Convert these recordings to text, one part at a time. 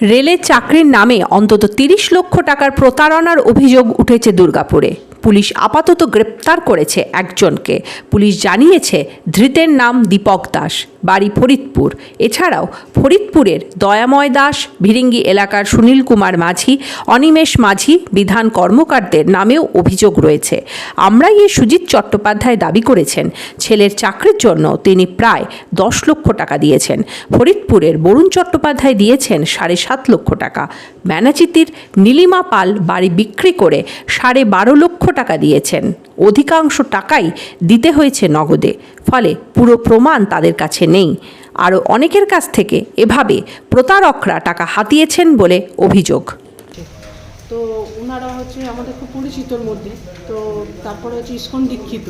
রেলের চাকরির নামে অন্তত তিরিশ লক্ষ টাকার প্রতারণার অভিযোগ উঠেছে দুর্গাপুরে। পুলিশ আপাতত গ্রেপ্তার করেছে একজনকে। পুলিশ জানিয়েছে, ধৃতের নাম দীপক দাস, বাড়ি ফরিদপুর। এছাড়াও ফরিদপুরের দয়াময় দাস, ভিরিঙ্গি এলাকার সুনীল কুমার মাঝি, অনিমেষ মাঝি, বিধান কর্মকারদের নামেও অভিযোগ রয়েছে। আমরাই এ সুজিত চট্টোপাধ্যায় দাবি করেছেন, ছেলের চাকরির জন্য তিনি প্রায় দশ লক্ষ টাকা দিয়েছেন। ফরিদপুরের বরুণ চট্টোপাধ্যায় দিয়েছেন সাড়ে সাত লক্ষ টাকা। ব্যানাচিতির নীলিমা পাল বাড়ি বিক্রি করে সাড়ে বারো লক্ষ টাকা দিয়েছেন। অধিকাংশ টাকাই দিতে হয়েছে নগদে ফলে পুরো প্রমাণ তাদের কাছে নেই। আরও অনেকের কাছ থেকে এভাবে প্রতারকরা টাকা হাতিয়েছেন বলে অভিযোগ। তো ওনারা হচ্ছে আমাদের খুব পরিচিতর মধ্যে তো তারপরে হচ্ছে ইস্কন দীক্ষিত।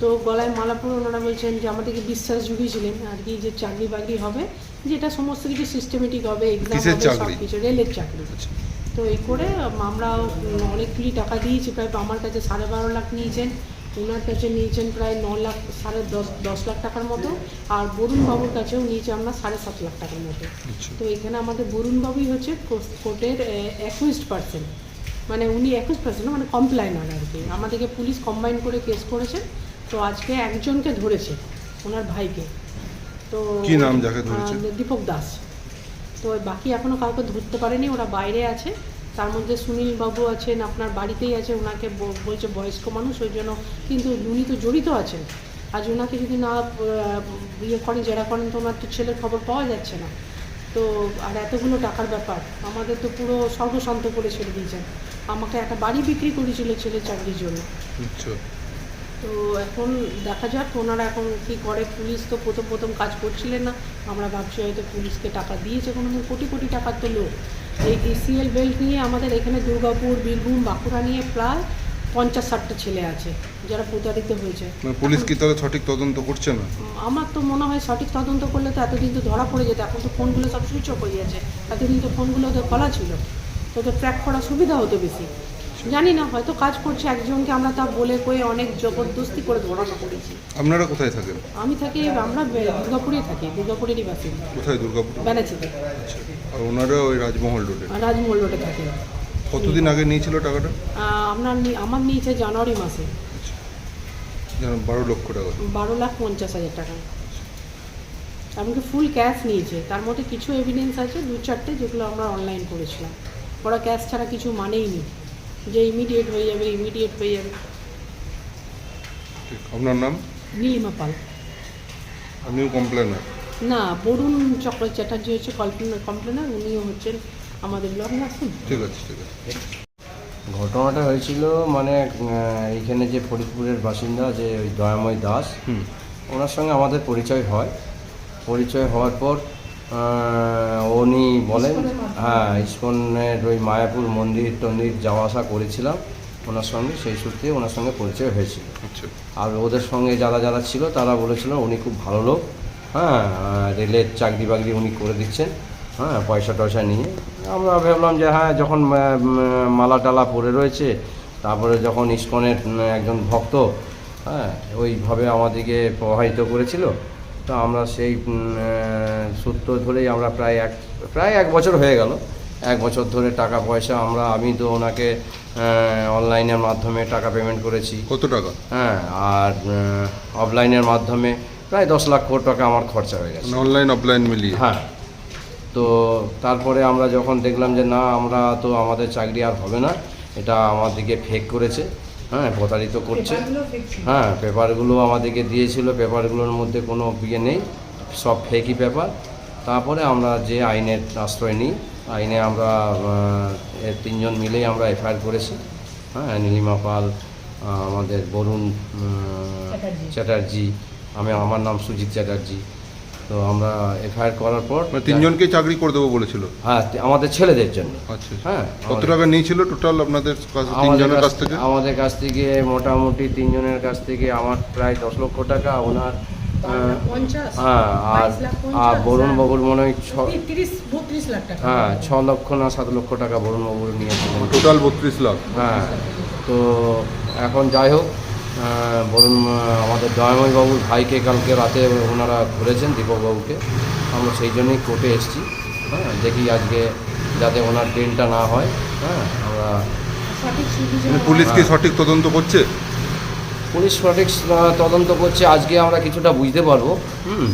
তো গলায় মালা পরে ওনারা বলছেন যে আমাদেরকে বিশ্বাস জুগিয়েছিলেন আর কি যে চাকরি বাকরি হবে যেটা সমস্ত কিছু সিস্টেমেটিক হবে এক্সাম হবে সব কিছু রেলের চাকরি। তো এই করে আমরা অনেকগুলি টাকা দিয়েছি প্রায় আমার কাছে সাড়ে বারো লাখ নিয়েছেন ওনার কাছে নিয়েছেন প্রায় ন লাখ সাড়ে দশ দশ লাখ টাকার মতো আর বরুণবাবুর কাছেও নিয়েছি আমরা সাড়ে সাত লাখ টাকার মতো। আচ্ছা। তো এখানে আমাদের বরুণবাবুই হচ্ছে কোর্টের একুইস্ট পার্সেন্ট মানে উনি একুশ পার্সেন্ট মানে কমপ্লাইনার আর কি। আমাদেরকে পুলিশ কম্বাইন করে কেস করেছে তো আজকে একজনকে ধরেছে ওনার ভাইকে। তো কি নাম যাকে ধরেছে? দীপক দাস। তো বাকি এখনও কাউকে ধরতে পারেনি, ওরা বাইরে আছে। তার মধ্যে সুনীল বাবু আছেন, আপনার বাড়িতেই আছে, ওনাকে বলছে বয়স্ক মানুষ, ওই জন্য কিন্তু উনি তো জড়িত আছেন। আজ ওনাকে যদি না ইয়ে করেন, জেরা করেন, তো ওনার তো ছেলের খবর পাওয়া যাচ্ছে না। তো, আর এতগুলো টাকার ব্যাপার, আমাদের তো পুরো সর্বশান্ত করে ছেড়ে দিয়েছেন। আমাকে একটা বাড়ি বিক্রি করেছিল ছেলে চাকরির জন্য। আচ্ছা। তো এখন দেখা যাক ওনারা এখন কী করে। পুলিশ তো প্রথম প্রথম কাজ করছিলেন না। আমরা ভাবছি হয়তো পুলিশকে টাকা দিয়েছে কোনো দিন কোটি কোটি টাকার তো লোক এই এসিএল বেল্ট নিয়ে আমাদের এখানে দুর্গাপুর বীরভূম বাঁকুড়া নিয়ে প্রায় পঞ্চাশ ষাটটা ছেলে আছে যারা প্রতারিত হয়েছে। মানে পুলিশ কি তাহলে সঠিক তদন্ত করছে না? আমার তো মনে হয় সঠিক তদন্ত করলে তো এতদিন তো ধরা পড়ে যেত। এখন তো ফোনগুলো সব সুইচ অফ হয়ে যাচ্ছে। এতদিন তো ফোনগুলো তো খোলা ছিল। তো তো ট্র্যাক করা সুবিধা হতো বেশি। জানি না হয়তো কাজ করছে একজনকে আমরা তা বলে কয়ে অনেক জবরদস্তি করে ধরানো করেছি। আপনারা কোথায় থাকেন? আমি থাকি আমরা দুর্গাপুরেই থাকি দুর্গাপুরেরই বাসিন্দা। কোথায় দুর্গাপুর? ব্যানাচিতে আচ্ছা আর ওনারা ওই রাজমহল রোডে? রাজমহল রোডে থাকি। কতদিন আগে নিয়েছিল টাকাটা? আপনার আমার নিয়েছে জানুয়ারি মাসে। যেন বারো লক্ষ টাকা। বারো লাখ পঞ্চাশ হাজার টাকা। এমনকি ফুল ক্যাশ নিয়েছে। তার মধ্যে কিছু এভিডেন্স আছে দু চারটে যেগুলো আমরা অনলাইন করেছিলাম। ওরা ক্যাশ ছাড়া কিছু মানেই নি যে ইমিডিয়েট হয়ে যাবে ইমিডিয়েট হয়ে যাবে। আপনার নাম? নীলিমা পাল। আপনিও কমপ্লেনার না বরুণ চক্র চ্যাটার্জি হচ্ছে কমপ্লেনার কমপ্লেনার উনিও হচ্ছেন আমাদের ব্লগ আসুন ঠিক আছে ঠিক আছে। ঘটনাটা হয়েছিল মানে এইখানে যে ফরিদপুরের বাসিন্দা যে ওই দয়াময় দাস ওনার সঙ্গে আমাদের পরিচয় হয়। পরিচয় হওয়ার পর উনি বলেন হ্যাঁ ইস্কনের ওই মায়াপুর মন্দির টন্দির যাওয়া আসা করেছিলাম ওনার সঙ্গে সেই সূত্রে ওনার সঙ্গে পরিচয় হয়েছিল। আচ্ছা। আর ওদের সঙ্গে যারা যারা ছিল তারা বলেছিল উনি খুব ভালো লোক হ্যাঁ রেলের চাকরি বাকরি উনি করে দিচ্ছেন হ্যাঁ পয়সা টয়সা নিয়ে। আমরা ভাবলাম যে হ্যাঁ যখন মালা টালা পড়ে রয়েছে তারপরে যখন ইস্কনের একজন ভক্ত হ্যাঁ ওইভাবে আমাদেরকে প্রভাবিত করেছিল তো আমরা সেই সূত্র ধরেই আমরা প্রায় এক প্রায় এক বছর হয়ে গেল। এক বছর ধরে টাকা পয়সা আমরা আমি তো ওনাকে অনলাইনের মাধ্যমে টাকা পেমেন্ট করেছি। কত টাকা? হ্যাঁ আর অফলাইনের মাধ্যমে প্রায় দশ লাখ টাকা আমার খরচা হয়ে গেছে। মানে অনলাইন অফলাইন মিলিয়ে? হ্যাঁ। তো তারপরে আমরা যখন দেখলাম যে না আমরা তো আমাদের চাকরি আর হবে না এটা আমাদেরকে ফেক করেছে। হ্যাঁ প্রতারিত করছে। হ্যাঁ পেপারগুলো আমাদেরকে দিয়েছিল। পেপারগুলোর মধ্যে কোনো ইয়ে নেই সব ফেকই পেপার তারপরে আমরা যে আইনের আশ্রয় নিই আইনে আমরা এর তিনজন মিলেই আমরা এফআইআর করেছি। হ্যাঁ নীলিমা পাল আমাদের বরুণ চ্যাটার্জি। আমি আমার নাম সুজিত চ্যাটার্জি। তো আমরা এফআইআর করার পর মানে তিনজনকে চাকরি করে দেবো বলেছিল? হ্যাঁ আমাদের ছেলেদের জন্য। আচ্ছা হ্যাঁ কত টাকা নিয়েছিল টোটাল আপনাদের আমাদের তিনজনের কাছ থেকে? আমাদের কাছ থেকে মোটামুটি তিনজনের কাছ থেকে আমার প্রায় দশ লক্ষ টাকা ওনার হ্যাঁ। আর আর বরুণ হ্যাঁ। বাবুর মনে হয় ছ হ্যাঁ ছ লক্ষ না সাত লক্ষ টাকা বরুণ বাবুর নিয়েছিলেন টোটাল বত্রিশ লাখ। হ্যাঁ তো এখন যাই হোক বরুণ আমাদের দয়াময় বাবুর ভাইকে কালকে রাতে ওনারা ধরেছেন দীপকবাবুকে আমরা সেই জন্যই কোর্টে এসেছি। হ্যাঁ দেখি আজকে যাতে ওনার ট্রেনটা না হয়। হ্যাঁ আমরা মানে পুলিশ কি সঠিক তদন্ত করছে? পুলিশ সঠিক তদন্ত করছে। আজকে আমরা কিছুটা বুঝতে পারব। হুম।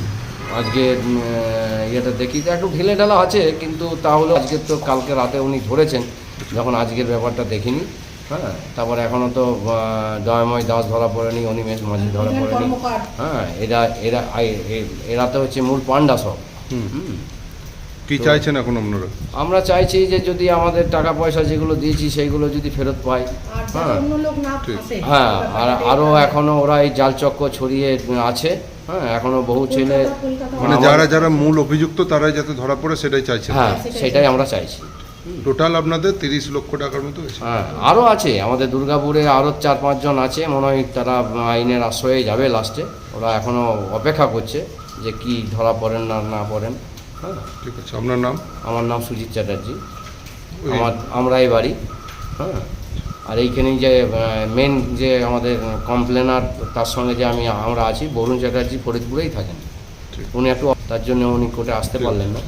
আজকে ইয়েটা দেখি। যে একটু ঢিলে ঢালা আছে কিন্তু তাহলে আজকে তো কালকে রাতে উনি ধরেছেন যখন আজকের ব্যাপারটা দেখিনি। হ্যাঁ তারপর এখনও তো দয়াময় দাস ধরা পড়েনি অনিমেষ মাঝি ধরা পড়েনি। হ্যাঁ এরা এরা আই- এ- এরা তো হচ্ছে মূল পান্ডা সব। হুম। হুম। কি চাইছেন এখন আপনারা? আমরা চাইছি যে যদি আমাদের টাকা পয়সা যেগুলো দিয়েছি সেইগুলো যদি ফেরত পাই। হ্যাঁ। হ্যাঁ আর আরও এখনও ওরা এই জাল চক্র ছড়িয়ে আছে। হ্যাঁ এখনও বহু ছেলে মানে যারা যারা মূল অভিযুক্ত তারাই যাতে ধরা পড়ে সেটাই চাইছেন। হ্যাঁ সেটাই আমরা চাইছি। টোটাল আপনাদের তিরিশ লক্ষ টাকার মতো হ্যাঁ আরও আছে। আমাদের দুর্গাপুরে আরও চার পাঁচজন আছে। মনে হয় তারা আইনের আশ্রয়ে যাবে লাস্টে। ওরা এখনও অপেক্ষা করছে যে কি ধরা পড়েন না না পড়েন। হ্যাঁ ঠিক আছে। আপনার নাম? আমার নাম সুজিত চ্যাটার্জি। আমার আমরা এই বাড়ি। হ্যাঁ। আর এইখানেই যে মেন যে আমাদের কমপ্লেনার তার সঙ্গে যে আমি আমরা আছি বরুণ চ্যাটার্জি ফরিদপুরেই থাকেন। উনি একটু তার জন্য উনি কোর্টে আসতে পারলেন না।